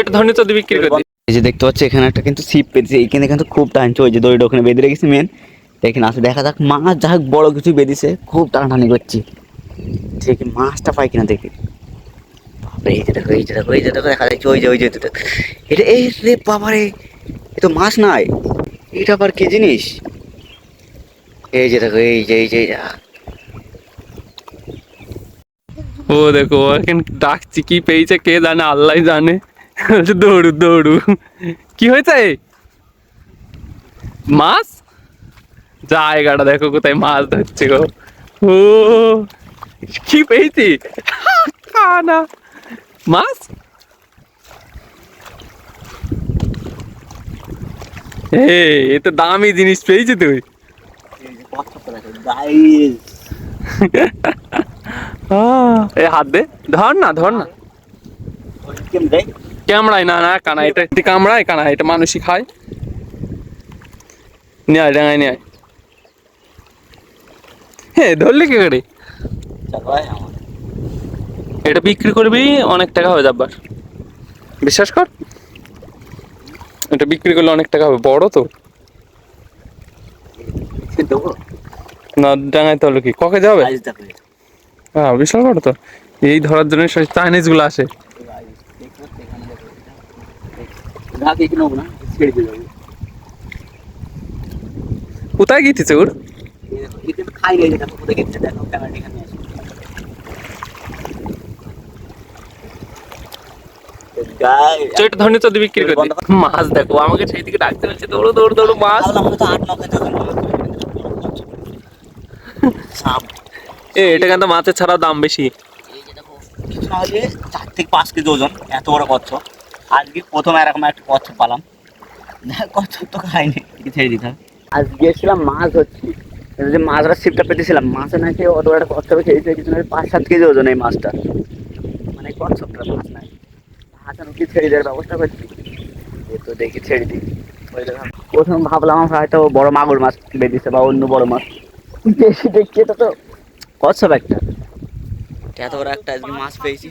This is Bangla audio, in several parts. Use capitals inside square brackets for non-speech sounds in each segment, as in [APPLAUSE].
এটা ধরনের তো বিক্রি করে দিই। এই যে দেখতে পাচ্ছি এখানে একটা কিন্তু ছিপ পেয়েছে এইখানে কিন্তু খুব টানছে। ওই যে দড়িটা ওখানে বেঁধে রেখেছি মেন এখানে আসে দেখা যাক মাছ যা বড় কিছু বেঁধেছে। খুব টানাটানি করছি। ঠিক মাছটা পাই কিনা দেখি। বাপরে এই যে দেখো এই যে দেখো এই যে দেখো দেখা যাচ্ছে ওই যে ওই যে এটা এই রে বাবারে এ তো মাছ নাই। এটা আবার কি জিনিস? এই যে দেখো এই যে এই যে এই যে। ও দেখো এখন ডাকছি কি পেয়েছে কে জানে আল্লাহ জানে। দৌড়ু দৌড়ু। কি হয়েছে? মাছ? জায়গাটা দেখো কোথায় মাছ ধরছে গো। ও কি পেয়েছি? না। মাছ? এ এ তো দামি জিনিস পেয়েছি তুই। [LAUGHS] এ হাত দে। ধর না ধর না। কামড়ায় না না কানা এটা কামড়ায় কানা এটা মানুষই খায়। নিয়ে আয় ডাঙায় নিয়ে হ্যাঁ ধরলি কি করে? এটা বিক্রি করবি অনেক টাকা হবে যাবার। বিশ্বাস কর। এটা বিক্রি করলে অনেক টাকা হবে বড় তো। না ডাঙায় তাহলে কি? ককে যাবে। হ্যাঁ বিশাল বড় তো। এই ধরার জন্য চাইনিজগুলো আসে। কোথায় গিয়েছে ওর? তো ধরনের তো বিক্রি করে মাছ দেখো আমাকে সেই দিকে ডাকতে হচ্ছে দৌড়ো দৌড়ো দৌড়ো মাছ। আমরা তো আট নয় [LAUGHS] সাপ। এ এটা কিন্তু মাছের ছাড়া দাম বেশি। এই কিছু না হলে চার থেকে পাঁচ কেজি ওজন এত বড় কচ্ছপ। আজকে প্রথম এরকম একটা কচ্ছপ পালাম। কচ্ছপ তো খাইনি ছেড়ে দিতে হবে। আজ গিয়েছিলাম মাছ হচ্ছে যে মাছরা ছিপটা পেতেছিলাম মাছে নাকি অত বড় একটা কচ্ছপ খেয়েছে কিছু না পাঁচ সাত কেজি ওজন এই মাছটা। মানে কচ্ছপটা মাছ নাই। হাঁচানো কি ছেড়ে দেওয়ার ব্যবস্থা করছি। এ তো দেখি ছেড়ে দিই। প্রথম ভাবলাম আমরা হয়তো বড় মাগুর মাছ বেঁধেছে বা অন্য বড় মাছ। বেশি দেখছি এটা তো কচ্ছপ একটা। এত বড় একটা আজকে মাছ পেয়েছি।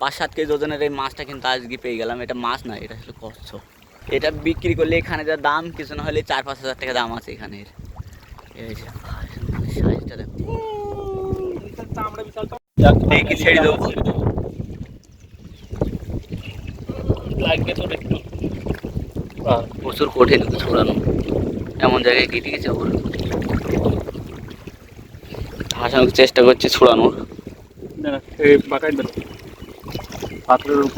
পাঁচ সাত কেজি ওজনের এই মাছটা কিন্তু আজকে পেয়ে গেলাম। এটা মাছ না এটা হলো কচ্ছপ। এটা বিক্রি করলে এখানে যা দাম কিছু না হলে চার পাঁচ হাজার টাকা দাম আছে এখানে। এই যে সাইজটা দেখো। দেখি ছেড়ে দেবো। প্রচুর কঠিন ছড়ানো এমন জায়গায় কেটে গেছে ওর হাসানোর চেষ্টা করছি ছড়ানোর। পাথরের উপর।